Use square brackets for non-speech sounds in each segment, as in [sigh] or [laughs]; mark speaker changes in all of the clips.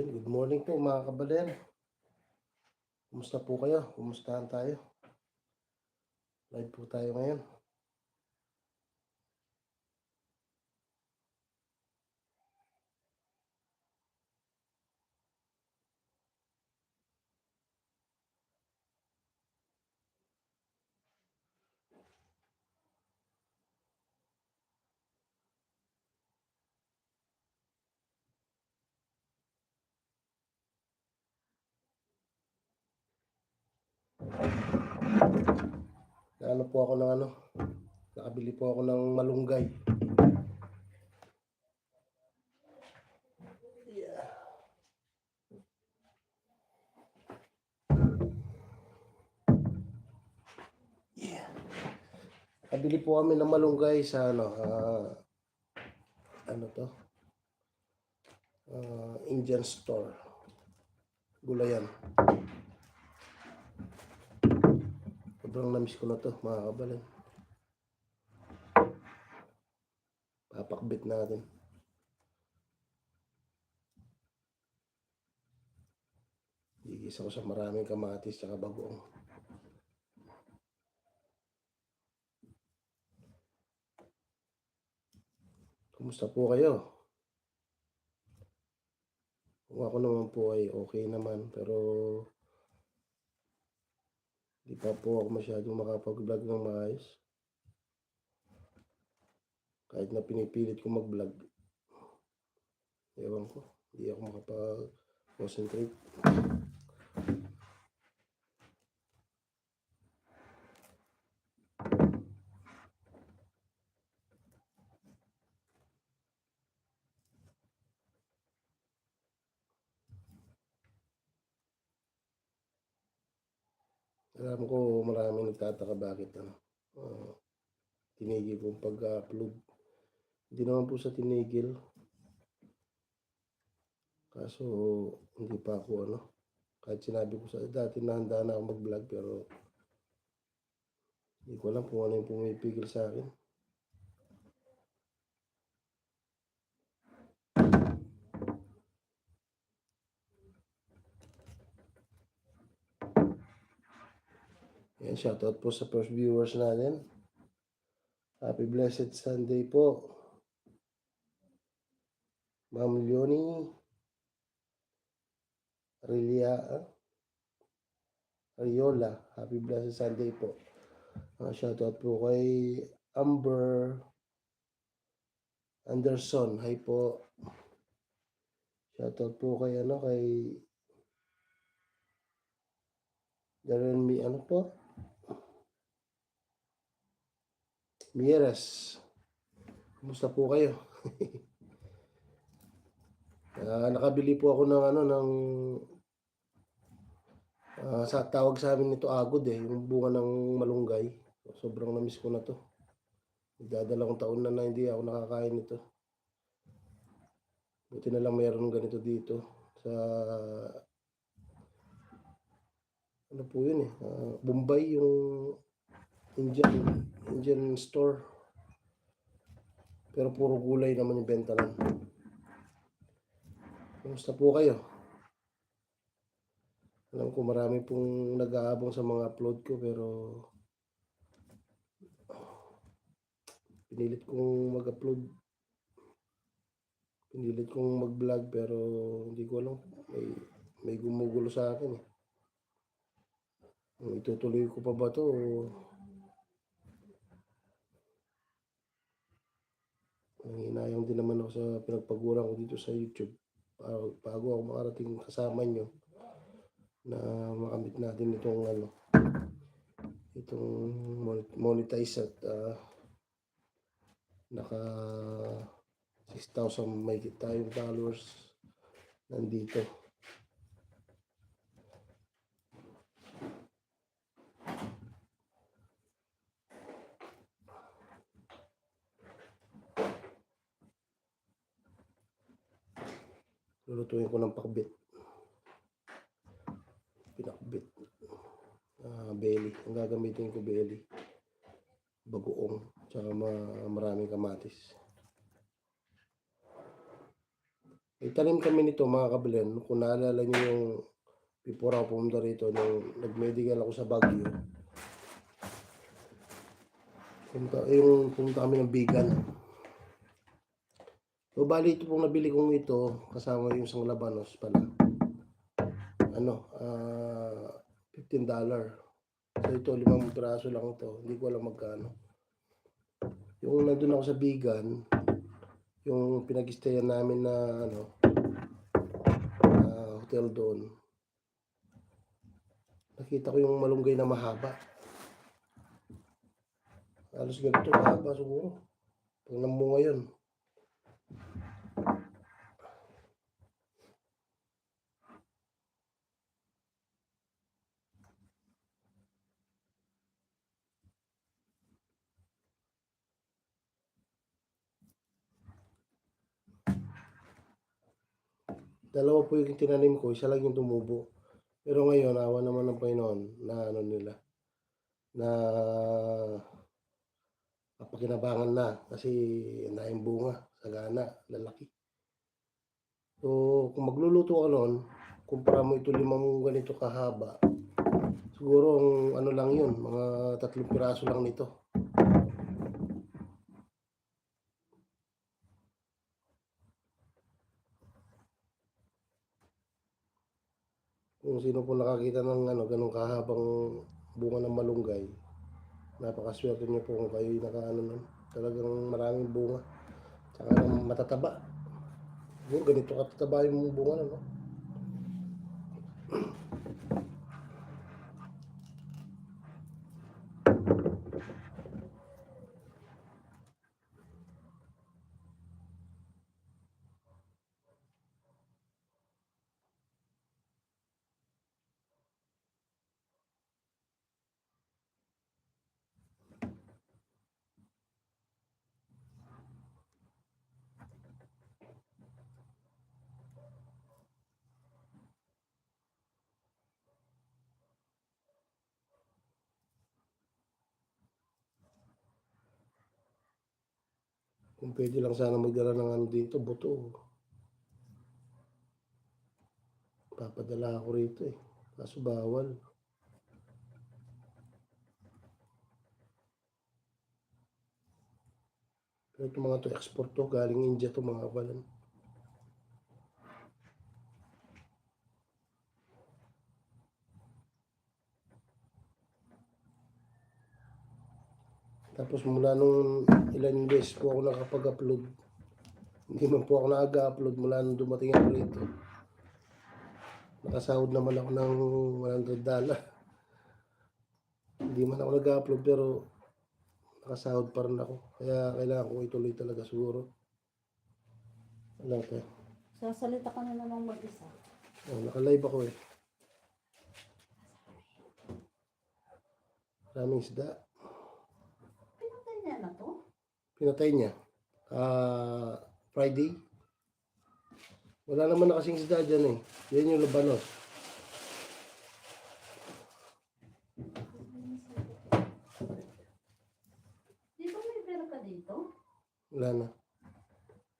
Speaker 1: Yun, good morning po mga kabaler. Kumusta po kayo? Kumustahan tayo? Live po tayo ngayon. Ano po ako ng ano? Nakabili po ako ng malunggay. Yeah. Yeah. Nakabili po kami ng malunggay sa ano, ah, ano to? Ah, Indian store. Gulayan. Sobrang namiss ko na to, mga kabalan. Papakbit natin. Igisa ko sa maraming kamatis at bagoong. Kumusta po kayo? Kung ako naman po ay okay naman pero Di pa po ako masyadong makapag-vlog ng maayos. Kahit na pinipilit ko mag-vlog. Ewan ko. Hindi ako makapag-concentrate. Alam ko maraming nagtataka bakit ano, ah, tinigil kong pag-upload. Hindi naman po sa tinigil. Kaso hindi pa ako ano, kahit sinabi ko sa dati na handa na ako mag-vlog pero hindi ko alam kung ano yung pumipigil sa akin. Yan, shoutout po sa first viewers natin. Happy blessed Sunday po. Ma'am Leonie. Arilia. ah? Ariola. Happy blessed Sunday po. Uh, shoutout po kay Amber Anderson. Hi po. Shoutout po kay ano kay Darren Mi ano po? Mieres. Kumusta po kayo? [laughs] Ah, nakabili po ako ng ano ng ah, sa tawag sa amin nito agod eh, yung bunga ng malunggay. Sobrang namiss ko na to. Nagdadalawang taon na na hindi ako nakakain nito. Buti na lang mayroon ganito dito sa ano po yun eh, ah, Bombay yung Indian Indian store. Pero puro gulay naman yung benta lang. Kumusta po kayo? Alam ko marami pong nag-aabang sa mga upload ko pero pinilit kong mag-upload. Pinilit kong mag-vlog pero hindi ko alam. May, may gumugulo sa akin eh. Itutuloy ko pa ba to o Nanginayang din naman ako sa pinagpaguran ko dito sa YouTube. Bago, bago ako makarating kasama nyo na makamit natin itong ano itong mon- monetize at ah, naka 6,000 may tayong followers nandito. Lulutuin ko ng pakbit. Pinakbit. Ah, belly. Ang gagamitin ko belly. Bagoong. Tsaka ma maraming kamatis. May tanim kami nito mga kabilan. Kung naalala niyo yung before ako pumunta rito, nung nag-medical ako sa Baguio. Punta, yung pumunta kami ng Bigan. So, bali ito pong nabili kong ito, kasama yung isang labanos pala. Ano, ah, $15. So, ito, limang piraso lang ito. Hindi ko alam magkano. Yung nandun ako sa Bigan, yung pinag-stayan namin na, ano, na hotel doon. Nakita ko yung malunggay na mahaba. Halos ganito mahaba siguro. Pag namunga yun. Dalawa po yung tinanim ko, isa lang yung tumubo. Pero ngayon, awa naman ng Panginoon na ano nila, na kapakinabangan na kasi naing bunga, sagana, lalaki. So, kung magluluto ka noon, kumpara mo ito limang ganito kahaba, siguro ang ano lang yun, mga tatlong piraso lang nito. Kung sino po nakakita ng ano, ganun kahabang bunga ng malunggay, napakaswerte niyo po kung kayo nakaano nun. Talagang maraming bunga. Tsaka matataba. Siguro ganito katataba yung bunga na, no? Kung pwede lang sana magdala ng ano dito, buto. Papadala ako rito eh. Kaso bawal. Pero itong mga to export to, galing India to mga kabalan. Tapos mula nung ilan beses po ako nakapag-upload. Hindi man po ako nag-upload mula nung dumating ako rito. Nakasahod naman ako ng 100 dollar. Hindi man ako nag-upload pero nakasahod pa rin ako. Kaya kailangan ko ituloy talaga siguro. Wala pa.
Speaker 2: Sasalita ka na namang mag-isa.
Speaker 1: Oh, naka-live ako eh. Maraming isda.
Speaker 2: Na to?
Speaker 1: Pinatay niya. Ah, Friday. Wala naman na kasing isda dyan eh. Yan yung labanos.
Speaker 2: Di ba may pera ka dito?
Speaker 1: Wala na.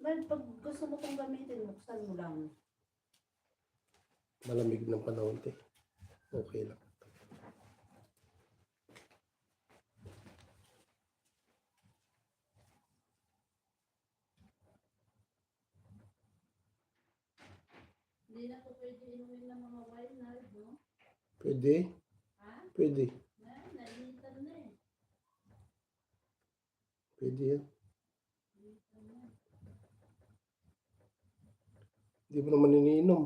Speaker 2: Well, pag gusto mo kong gamitin, buksan mo lang.
Speaker 1: Malamig ng panahon te. Okay lang.
Speaker 2: Hindi na po pwede inumin ng mga na, no?
Speaker 1: Pwede?
Speaker 2: Ha?
Speaker 1: Pwede.
Speaker 2: Na, nalitan na eh.
Speaker 1: Pwede yan. Di mo naman iniinom.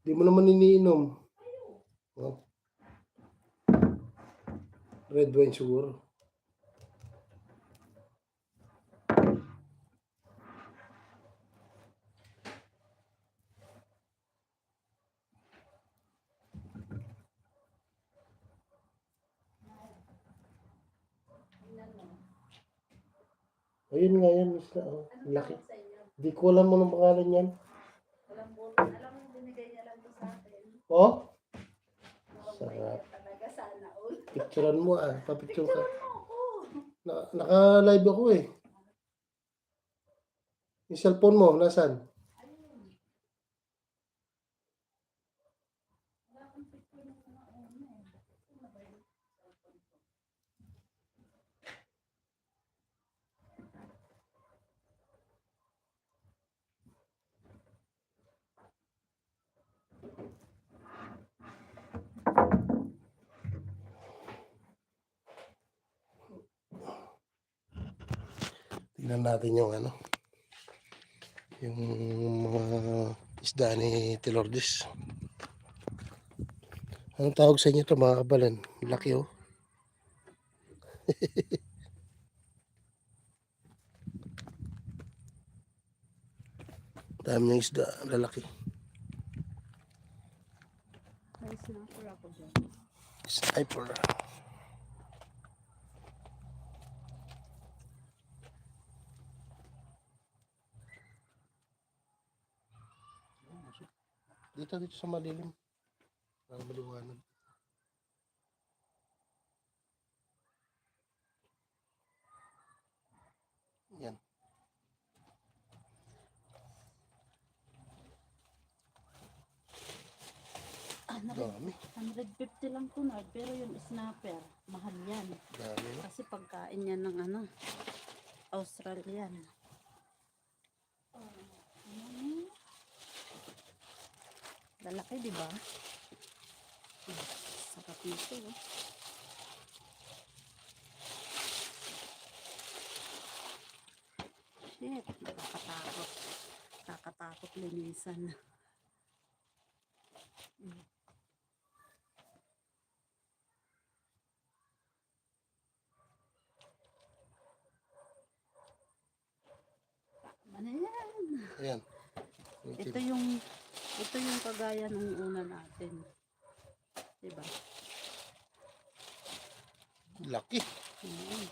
Speaker 1: Di mo naman iniinom. Oh. Red wine siguro.
Speaker 2: Tingnan mo.
Speaker 1: Ayun nga yan, isla. Oh.
Speaker 2: Ano
Speaker 1: Laki.
Speaker 2: tawag sa inyo?
Speaker 1: Di ko alam mo ng pangalan yan.
Speaker 2: Walang buto. Alam mo, binigay niya lang to sa akin.
Speaker 1: Oh?
Speaker 2: Mukhang
Speaker 1: Sarap.
Speaker 2: mahirap talaga sana all.
Speaker 1: Picturean mo ah. Papicture ka.
Speaker 2: Picture mo ako.
Speaker 1: Na, naka-live ako eh. Yung cellphone mo, nasaan? Tingnan natin yung ano. Yung mga isda ni Tilordes. Anong tawag sa inyo to mga kabalan? Laki oh. [laughs] Dami niyang isda, lalaki.
Speaker 2: Dyan.
Speaker 1: Sniper. Dito, dito sa malilim. Para maliwanag. Yan.
Speaker 2: Ah,
Speaker 1: Dami.
Speaker 2: 150 lang po na, pero yung snapper, mahal yan.
Speaker 1: Dami?
Speaker 2: Kasi pagkain yan ng ano, Australian. Oh, ano? Lalaki, di ba? Sarap nito. oh. Shit, nakakatakot. Nakakatakot linisan. Ano yan?
Speaker 1: Ayan.
Speaker 2: Ito yung ito yung kagaya ng una natin. Diba?
Speaker 1: Laki.
Speaker 2: Mm.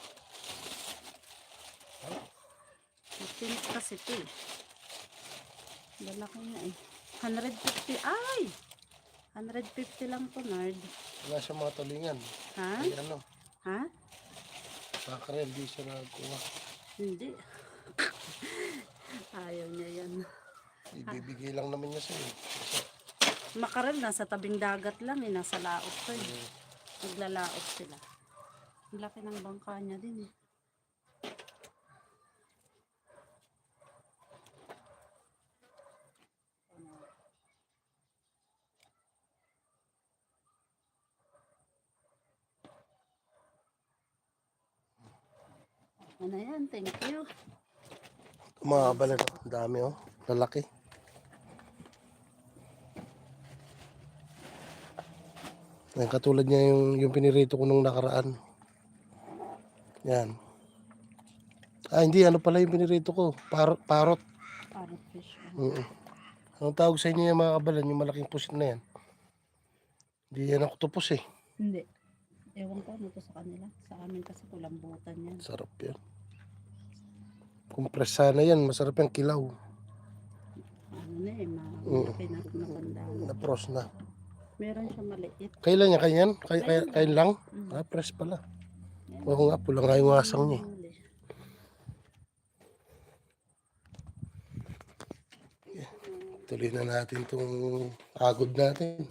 Speaker 2: Matinik kasi ito eh. Lalaki nga eh. 150. Ay! 150 lang to, Nard.
Speaker 1: Wala siya mga tulingan.
Speaker 2: Ha?
Speaker 1: Ay ano,
Speaker 2: Ha?
Speaker 1: makarel, di siya nagkuha.
Speaker 2: Hindi. [laughs] Ayaw niya yan.
Speaker 1: Ibibigay lang naman niya sa'yo.
Speaker 2: Makarel, nasa tabing dagat lang eh. Nasa laot to eh. Naglalaot sila. Ang laki ng bangka niya din eh. Ano yan? Thank you.
Speaker 1: Mga kabalan, ang dami oh. Lalaki. Yan, katulad niya yung, yung pinirito ko nung nakaraan. Yan. Ah, hindi. Ano pala yung pinirito ko? Parot. Parot.
Speaker 2: Parrot fish.
Speaker 1: Mm Anong tawag sa inyo yung mga kabalan? Yung malaking pusit na yan. Hindi yan ako tupos eh.
Speaker 2: Hindi. Ewan ko ano to sa kanila. Sa amin kasi kulambutan yan.
Speaker 1: Sarap yan. Compress sana yan. Masarap yung kilaw.
Speaker 2: Ano na eh, ma-
Speaker 1: Mm.
Speaker 2: malaki na matanda.
Speaker 1: Na-pros na.
Speaker 2: Meron siya maliit.
Speaker 1: Kailan niya? Kanyan? Kay, kay, kain lang?
Speaker 2: Mm.
Speaker 1: Ah, press pala. Oo nga, pula nga yung asang niya. Tuloy na natin itong agod natin.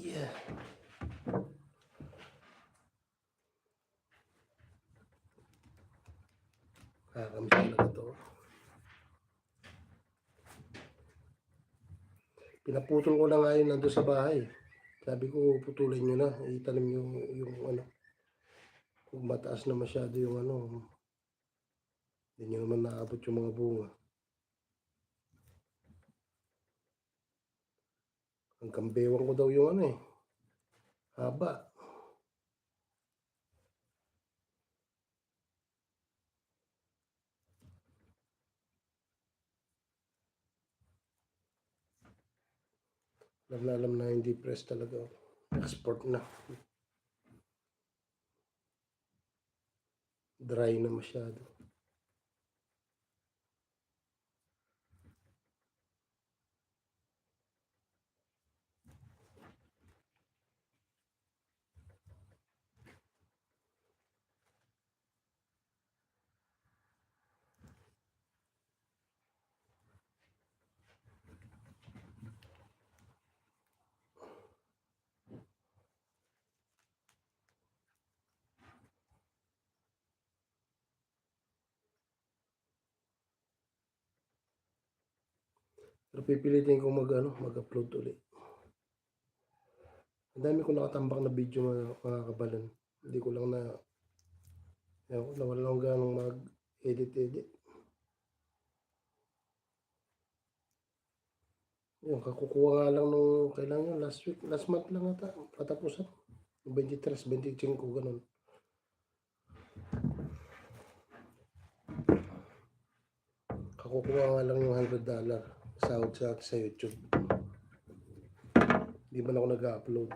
Speaker 1: yeah. Kakamiss talaga to. Pinaputol ko na nga yun sa bahay. Sabi ko, putulin nyo na. Itanim yung, yung ano. Kung mataas na masyado yung ano. Hindi nyo naman naabot yung mga bunga. Ang kambewang ko daw yung ano eh. Haba. Alam na alam na hindi press talaga. Export na. Dry na masyado. Pero pipilitin ko mag, ano, mag-upload ulit. Ang dami ko nakatambak na video mga, mga kabalan. Hindi ko lang na, ewan ko, nawala lang ganong mag-edit-edit. Yung kakukuha nga lang nung, kailan yun, last week, last month lang ata, patapusan. 23, 25, ganun. Kakukuha nga lang yung 100 dollar sahod sa, sa YouTube. Hindi man ako nag-upload.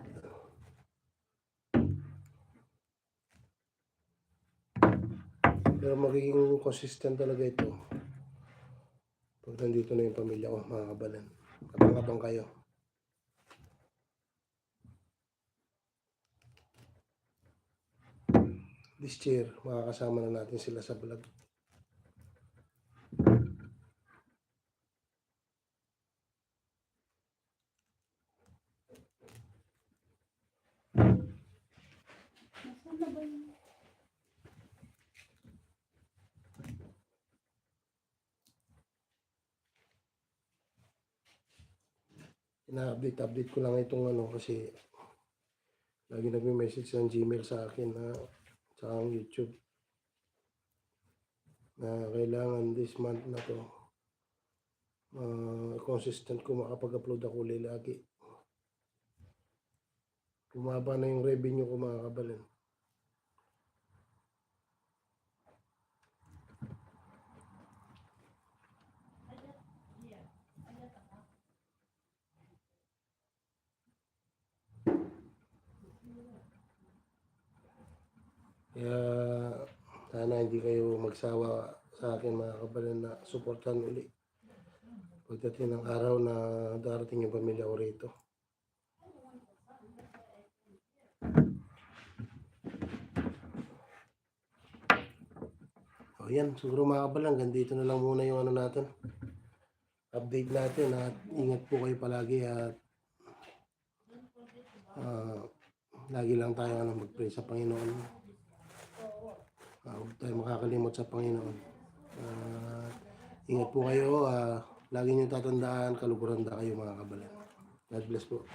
Speaker 1: Pero magiging consistent talaga ito. Pag nandito na yung pamilya ko, mga kabalan. Abang-abang kayo. This year, makakasama na natin sila sa vlog. Ina-update update ko lang itong ano kasi lagi nagme-message ng Gmail sa akin na sa ang YouTube na kailangan this month na to ah, consistent ko makapag-upload ako lagi. Bumaba na yung revenue ko mga kabalan Kaya sana hindi kayo magsawa sa akin mga kabalan na suportan uli. Pagdating ng araw na darating yung pamilya ko rito. O yan, siguro mga kabalan, hanggang dito na lang muna yung ano natin. Update natin at ingat po kayo palagi at ah, lagi lang tayo ano, mag-pray sa Panginoon. Ah, huwag tayo makakalimot sa Panginoon. Ah, ingat po kayo. ah, lagi niyo tatandaan, kaluguran da kayo mga kabalan. God bless po.